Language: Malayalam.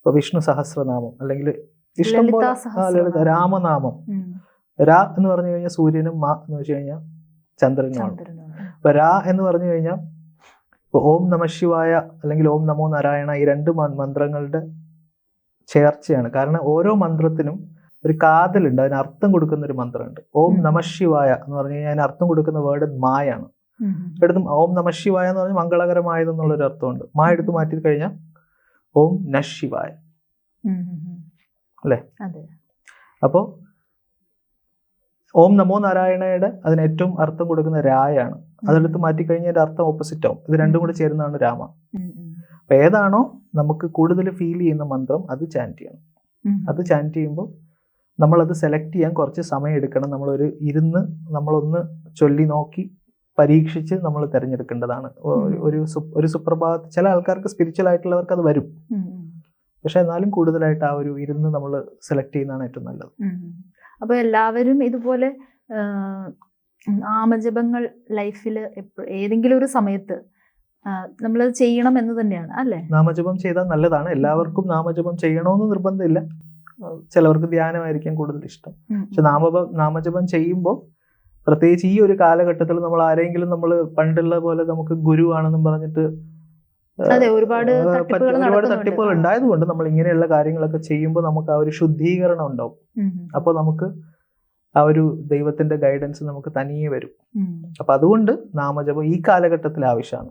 ഇപ്പൊ വിഷ്ണു സഹസ്രനാമം അല്ലെങ്കിൽ ഇഷ്ടം പോലെ ലളിത രാമനാമം. രാ എന്ന് പറഞ്ഞു കഴിഞ്ഞാൽ സൂര്യനും മാ എന്ന് വെച്ച് കഴിഞ്ഞാൽ ചന്ദ്രനുമാണ്. അപ്പൊ രാ എന്ന് പറഞ്ഞു കഴിഞ്ഞാൽ ഇപ്പൊ ഓം നമ ശിവായ അല്ലെങ്കിൽ ഓം നമോ നാരായണ ഈ രണ്ട് മന്ത്രങ്ങളുടെ ചേർച്ചയാണ്. കാരണം ഓരോ മന്ത്രത്തിനും ഒരു കാതലുണ്ട് അതിന് അർത്ഥം കൊടുക്കുന്ന ഒരു മന്ത്രമുണ്ട്. ഓം. നമ ശിവായ എന്ന് പറഞ്ഞു കഴിഞ്ഞാൽ അതിന് അർത്ഥം കൊടുക്കുന്ന വേർഡ് മായാണ്. എടുത്ത് ഓം നമ ശിവായ എന്ന് പറഞ്ഞാൽ മംഗളകരമായതെന്നുള്ളൊരു അർത്ഥമുണ്ട്. മാ എടുത്ത് മാറ്റി കഴിഞ്ഞാൽ ഓം നശിവായ ഉം. അല്ലേ? അതെ. അപ്പോൾ ഓം നമോ നാരായണയുടെ അതിന് ഏറ്റവും അർത്ഥം കൊടുക്കുന്ന രായാണ്. അതെടുത്ത് മാറ്റി കഴിഞ്ഞാൽ അതിന്റെ അർത്ഥം ഓപ്പോസിറ്റ് ആവും. ഇത് രണ്ടും കൂടെ ചേരുന്നതാണ് രാമ. അപ്പൊ ഏതാണോ നമുക്ക് കൂടുതൽ ഫീൽ ചെയ്യുന്ന മന്ത്രം അത് ചാന്റ് ചെയ്യണം. അത് ചാന്റ് ചെയ്യുമ്പോൾ നമ്മളത് സെലക്ട് ചെയ്യാൻ കുറച്ച് സമയം എടുക്കണം. നമ്മളൊരു ഇരുന്ന് നമ്മളൊന്ന് ചൊല്ലി നോക്കി പരീക്ഷിച്ച് നമ്മൾ തിരഞ്ഞെടുക്കേണ്ടതാണ്. ഒരു- ഒരു സുപ്രഭാത ചില ആൾക്കാർക്ക് സ്പിരിച്വൽ ആയിട്ടുള്ളവർക്ക് അത് വരും. പക്ഷെ എന്നാലും കൂടുതലായിട്ട് ആ ഒരു ഇരുന്ന് നമ്മൾ സെലക്ട് ചെയ്യുന്നതാണ് ഏറ്റവും നല്ലത്. അപ്പോൾ അപ്പൊ എല്ലാവരും ഇതുപോലെ ആമജപങ്ങൾ ലൈഫിൽ ഏതെങ്കിലും ഒരു സമയത്ത് നമ്മളത് ചെയ്യണം എന്ന് തന്നെയാണ് അല്ലേ? നാമജപം ചെയ്താൽ നല്ലതാണ്. എല്ലാവർക്കും നാമജപം ചെയ്യണമെന്ന് നിർബന്ധമില്ല. ചിലവർക്ക് ധ്യാനമായിരിക്കും കൂടുതൽ ഇഷ്ടം. പക്ഷെ നാമപ നാമജപം ചെയ്യുമ്പോൾ പ്രത്യേകിച്ച് ഈ ഒരു കാലഘട്ടത്തിൽ നമ്മൾ ആരെങ്കിലും നമ്മൾ പണ്ടുള്ള പോലെ നമുക്ക് ഗുരുവാണെന്നും പറഞ്ഞിട്ട് ഒരുപാട് ഒരുപാട്. തട്ടിപ്പുകൾ ഉണ്ടായതുകൊണ്ട് നമ്മൾ ഇങ്ങനെയുള്ള കാര്യങ്ങളൊക്കെ ചെയ്യുമ്പോൾ നമുക്ക് ആ ഒരു ശുദ്ധീകരണം ഉണ്ടാവും. അപ്പോൾ നമുക്ക് ആ ഒരു ദൈവത്തിന്റെ ഗൈഡൻസ് നമുക്ക് തനിയെ വരും. അപ്പൊ അതുകൊണ്ട് നാമജപം ഈ കാലഘട്ടത്തിൽ ആവശ്യമാണ്